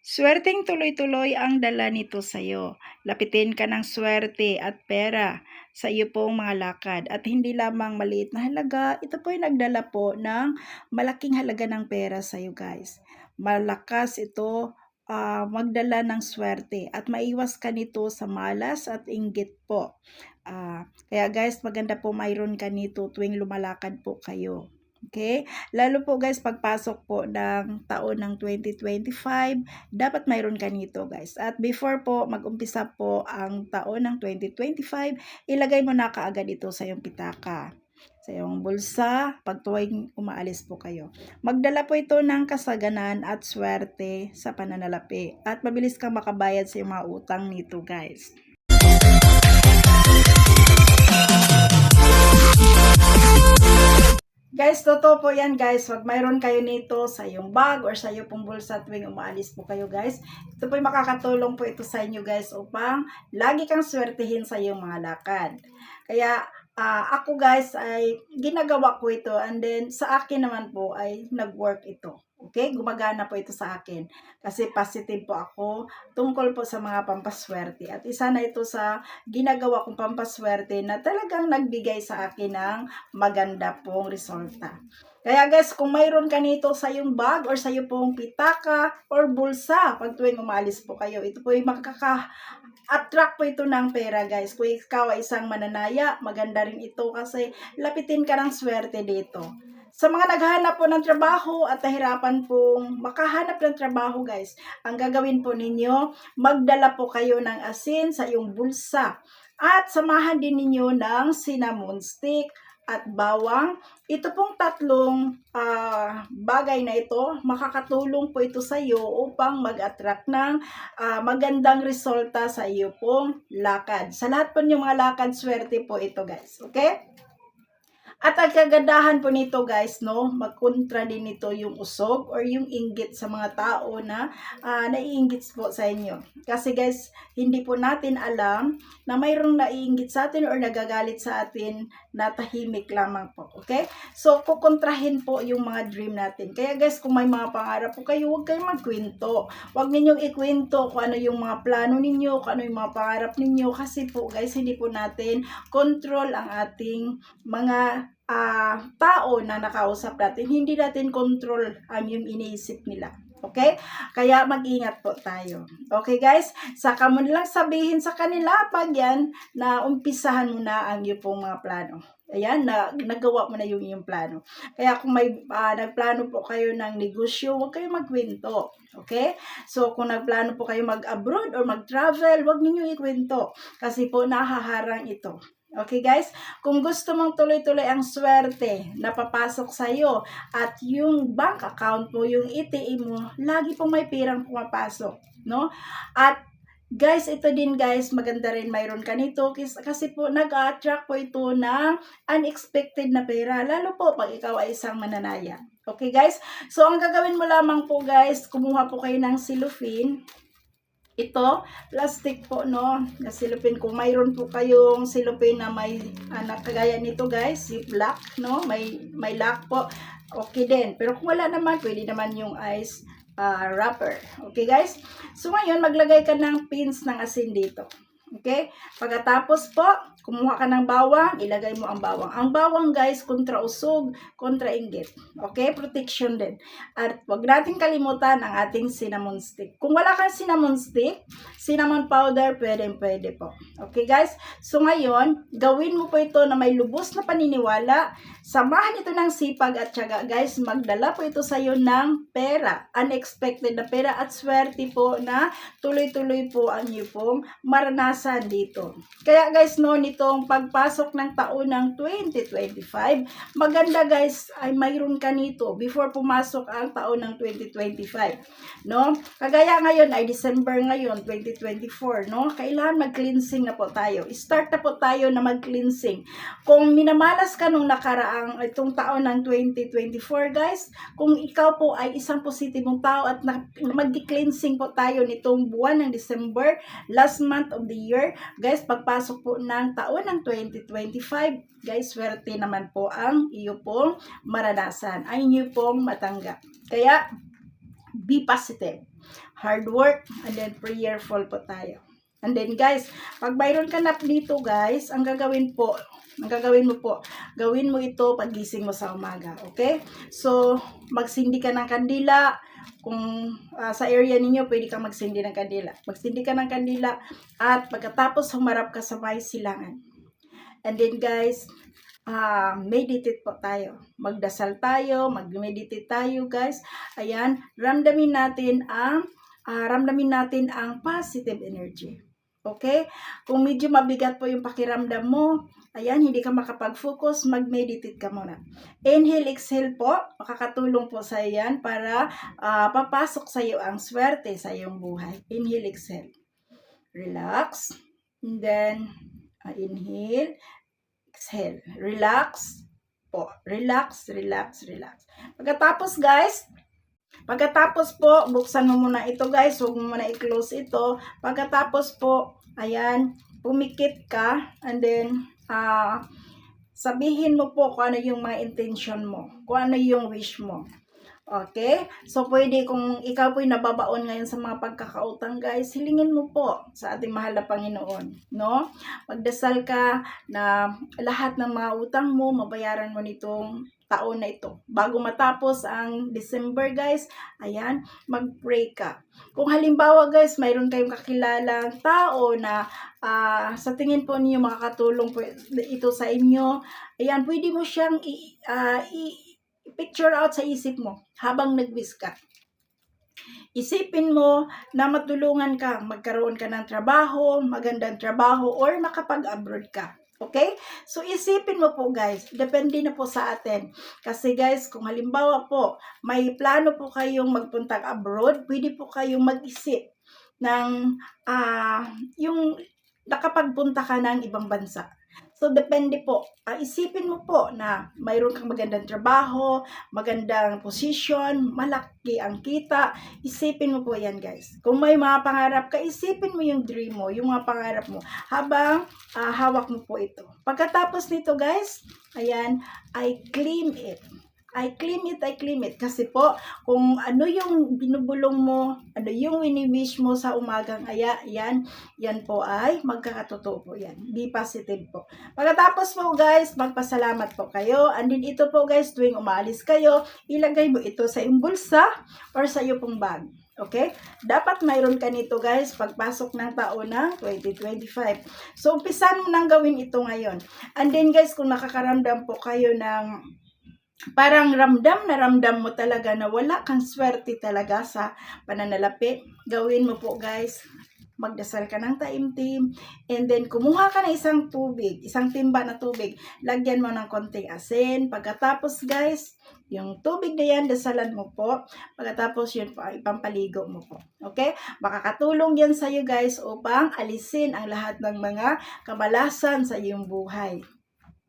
Swerteng tuloy-tuloy ang dala nito sa'yo. Lapitin ka ng swerte at pera sa iyo pong mga lakad at hindi lamang maliit na halaga, ito po ay nagdala po ng malaking halaga ng pera sa iyo guys. Malakas ito ah, magdala ng swerte at maiwas ka nito sa malas at inggit po. Ah, kaya guys, maganda po mayroon ka nito tuwing lumalakad po kayo. Okay? Lalo po guys, pagpasok po ng taon ng 2025, dapat mayroon ka nito guys. At before po mag-umpisa po ang taon ng 2025, ilagay mo na kaagad ito sa iyong pitaka sa iyong bulsa pag tuwing umaalis po kayo. Magdala po ito ng kasaganan at swerte sa pananalapi at mabilis kang makabayad sa iyong mga utang nito guys. Guys, totoo po yan guys. Wag mayroon kayo nito sa iyong bag or sa iyong pong bulsa tuwing umaalis po kayo guys. Ito po ay makakatulong po ito sa inyo guys upang lagi kang swertihin sa iyong mga lakad. Kaya ah, ako guys ay ginagawa ko ito and then sa akin naman po ay nag-work ito. Okay? Gumagana po ito sa akin. Kasi positive po ako tungkol po sa mga pampaswerte. At isa na ito sa ginagawa kong pampaswerte na talagang nagbigay sa akin ng maganda pong resulta. Kaya guys, kung mayroon ka nito sa iyong bag or sa iyong pong pitaka or bulsa pag tuwing umalis po kayo, ito po ay makaka attract po ito ng pera guys. Kung ikaw ay isang mananaya, maganda rin ito kasi lapitin ka ng swerte dito. Sa mga naghahanap po ng trabaho at nahirapan pong makahanap ng trabaho guys, ang gagawin po ninyo, magdala po kayo ng asin sa iyong bulsa at samahan din ninyo ng cinnamon stick at bawang. Ito pong tatlong ah, bagay na ito, makakatulong po ito sa iyo upang mag-attract ng ah, magandang resulta sa iyo pong lakad. Sa lahat po ng mga lakad, swerte po ito guys. Okay? At ang kagandahan po nito guys, no, magkontra din nito yung usog or yung inggit sa mga tao na uh, naiinggit po sa inyo. Kasi guys, hindi po natin alam na mayroong naiinggit sa atin or nagagalit sa atin na tahimik lamang po. Okay? So, kukontrahin po yung mga dream natin. Kaya guys, kung may mga pangarap po kayo, huwag kayong magkwento. Huwag ninyong ikwento kung ano yung mga plano ninyo, kung ano yung mga pangarap ninyo. Kasi po guys, hindi po natin control ang ating mga uh, tao na nakausap natin, hindi natin control ang yung iniisip nila. Okay? Kaya mag-ingat po tayo. Okay guys? Saka mo nilang sabihin sa kanila pag yan na umpisahan mo na ang iyong pong mga plano. Ayan, na, nagawa mo na yung iyong plano. Kaya kung may uh, nagplano po kayo ng negosyo, huwag kayo magkwento. Okay? So, kung nagplano po kayo mag-abroad or mag-travel, huwag ninyo ikwento. Kasi po, nahaharang ito. Okay guys, kung gusto mong tuloy-tuloy ang swerte na papasok sa iyo at yung bank account mo, yung ATM mo, lagi pong may pirang pumapasok, no? At guys, ito din guys, maganda rin mayroon ka nito kasi po nag-attract po ito ng unexpected na pera, lalo po pag ikaw ay isang mananaya. Okay guys? So ang gagawin mo lamang po guys, kumuha po kayo ng cellophane ito, plastic po, no? Na silupin. Kung mayroon po kayong silupin na may anak kagaya nito, guys, black, no? May, may lock po. Okay din. Pero kung wala naman, pwede naman yung ice uh, wrapper. Okay, guys? So, ngayon, maglagay ka ng pins ng asin dito. Okay? Pagkatapos po, kumuha ka ng bawang, ilagay mo ang bawang. Ang bawang guys, kontra usog, kontra inggit. Okay? Protection din. At wag natin kalimutan ang ating cinnamon stick. Kung wala kang cinnamon stick, cinnamon powder, pwede pwede po. Okay guys? So ngayon, gawin mo po ito na may lubos na paniniwala. Samahan ito ng sipag at syaga guys. Magdala po ito sa iyo ng pera. Unexpected na pera at swerte po na tuloy-tuloy po ang iyo pong maranasan dito. Kaya guys, no, nitong pagpasok ng taon ng 2025, maganda guys ay mayroon ka nito before pumasok ang taon ng 2025. No? Kagaya ngayon ay December ngayon, 2024, no? Kailangan mag-cleansing na po tayo. Start na po tayo na mag-cleansing. Kung minamalas ka nung nakaraang itong taon ng 2024, guys, kung ikaw po ay isang positibong tao at mag-cleansing po tayo nitong buwan ng December, last month of the year. Guys, pagpasok po ng taon ng 2025, guys, swerte naman po ang iyo pong maranasan, ay inyo pong matanggap. Kaya, Be positive. Hard work, and then prayerful po tayo. And then guys, pag mayroon ka na dito guys, ang gagawin po, ang gagawin mo po, gawin mo ito pagising mo sa umaga. Okay? So, magsindi ka ng kandila. Kung ah, sa area ninyo, pwede kang magsindi ng kandila. Magsindi ka ng kandila at pagkatapos humarap ka sa may silangan. And then guys, ah meditate po tayo. Magdasal tayo, mag-meditate tayo guys. Ayan, ramdamin natin ang ah, ramdamin natin ang positive energy. Okay? Kung medyo mabigat po yung pakiramdam mo, ayan, hindi ka makapag-focus, mag-meditate ka muna. Inhale, exhale po, makakatulong po sa yan para ah, papasok sa iyo ang swerte sa iyong buhay. Inhale, exhale. Relax. And then, ah, inhale, exhale. Relax po. Relax, relax, relax. Pagkatapos guys, pagkatapos po, buksan mo muna ito guys. Huwag mo muna i-close ito. Pagkatapos po, ayan, pumikit ka. And then, ah, sabihin mo po kung ano yung mga intention mo. Kung ano yung wish mo. Okay? So, pwede kung ikaw po'y nababaon ngayon sa mga pagkakautang, guys, hilingin mo po sa ating mahal na Panginoon. No? Magdasal ka na lahat ng mga utang mo, mabayaran mo nitong taon na ito. Bago matapos ang December, guys, ayan, mag-pray ka. Kung halimbawa, guys, mayroon kayong kakilalang tao na ah, sa tingin po niyo makakatulong po ito sa inyo, ayan, pwede mo siyang i- i- picture out sa isip mo habang nag-wish ka. Isipin mo na matulungan ka, magkaroon ka ng trabaho, magandang trabaho, or makapag-abroad ka. Okay? So, isipin mo po guys, depende na po sa atin. Kasi guys, kung halimbawa po, may plano po kayong magpuntang abroad, pwede po kayong mag-isip ng ah yung nakapagpunta ka ng ibang bansa. So, depende po. Ah, isipin mo po na mayroon kang magandang trabaho, magandang position, malaki ang kita. Isipin mo po yan, guys. Kung may mga pangarap ka, isipin mo yung dream mo, yung mga pangarap mo, habang ah, hawak mo po ito. Pagkatapos nito, guys, ayan, I claim it. I claim it, I claim it. Kasi po, kung ano yung binubulong mo, ano yung wini-wish mo sa umagang aya, yan, yan po ay magkakatotoo po yan. Be positive po. Pagkatapos po guys, magpasalamat po kayo. And then ito po guys, tuwing umalis kayo, ilagay mo ito sa iyong bulsa or sa iyo pong bag. Okay? Dapat mayroon ka nito guys pagpasok ng taon ng 2025. So, umpisan mo nang gawin ito ngayon. And then guys, kung nakakaramdam po kayo ng parang ramdam na ramdam mo talaga na wala kang swerte talaga sa pananalapi, gawin mo po guys, magdasal ka ng taimtim, and then kumuha ka ng isang tubig, isang timba na tubig, lagyan mo ng konting asin, pagkatapos guys, yung tubig na yan, dasalan mo po, pagkatapos yun po, ipampaligo mo po, okay? Makakatulong yan sa iyo guys upang alisin ang lahat ng mga kamalasan sa iyong buhay.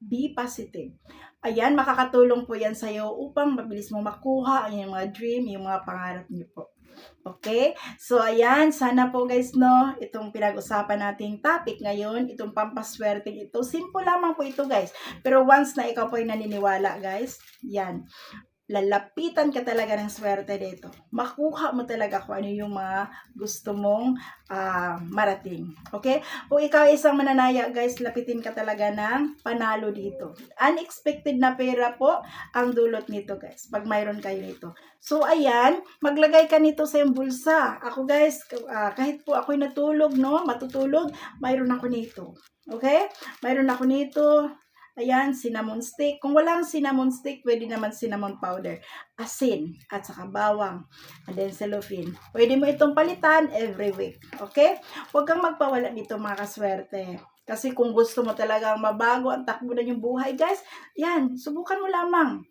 Be positive. Ayan, makakatulong po yan sa iyo upang mabilis mo makuha ang iyong mga dream, yung mga pangarap niyo po. Okay? So, ayan. Sana po guys, no, itong pinag-usapan nating topic ngayon, itong pampaswerte ito. Simple lamang po ito guys. Pero once na ikaw po ay naniniwala guys, yan. Lalapitan ka talaga ng swerte dito. Makuha mo talaga kung ano yung mga gusto mong ah, marating. Okay? Kung ikaw isang mananaya, guys, lapitin ka talaga ng panalo dito. Unexpected na pera po ang dulot nito, guys. Pag mayroon kayo nito. So, ayan, maglagay ka nito sa iyong bulsa. Ako, guys, ah, kahit po ako'y natulog, no, matutulog, mayroon ako nito. Okay? Mayroon ako nito. Ayan, cinnamon stick. Kung walang cinnamon stick, pwede naman cinnamon powder. Asin at saka bawang. And then cellophane. Pwede mo itong palitan every week. Okay? Huwag kang magpawala dito mga kaswerte. Kasi kung gusto mo talagang mabago ang takbo na yung buhay, guys, yan, subukan mo lamang.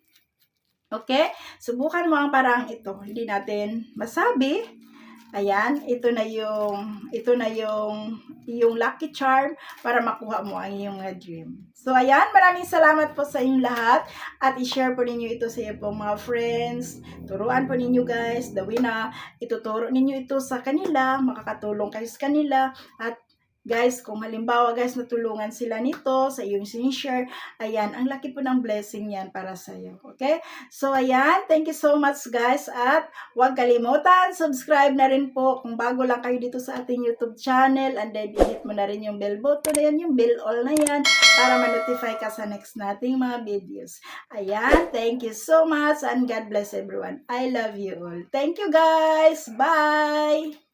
Okay? Subukan mo ang parang ito. Hindi natin masabi. Ayan, ito na yung ito na yung yung lucky charm para makuha mo ang iyong uh, dream. So ayan, maraming salamat po sa inyong lahat at i-share po ninyo ito sa iyo po mga friends. Turuan po ninyo guys, the na ituturo ninyo ito sa kanila, makakatulong kayo sa kanila at Guys, kung halimbawa guys natulungan sila nito sa iyong sinishare, ayan, ang laki po ng blessing yan para sa iyo. Okay? So ayan, thank you so much guys at huwag kalimutan, subscribe na rin po kung bago lang kayo dito sa ating YouTube channel and then hit mo na rin yung bell button na yung bell all na yan para ma-notify ka sa next nating mga videos. Ayan, thank you so much and God bless everyone. I love you all. Thank you guys. Bye!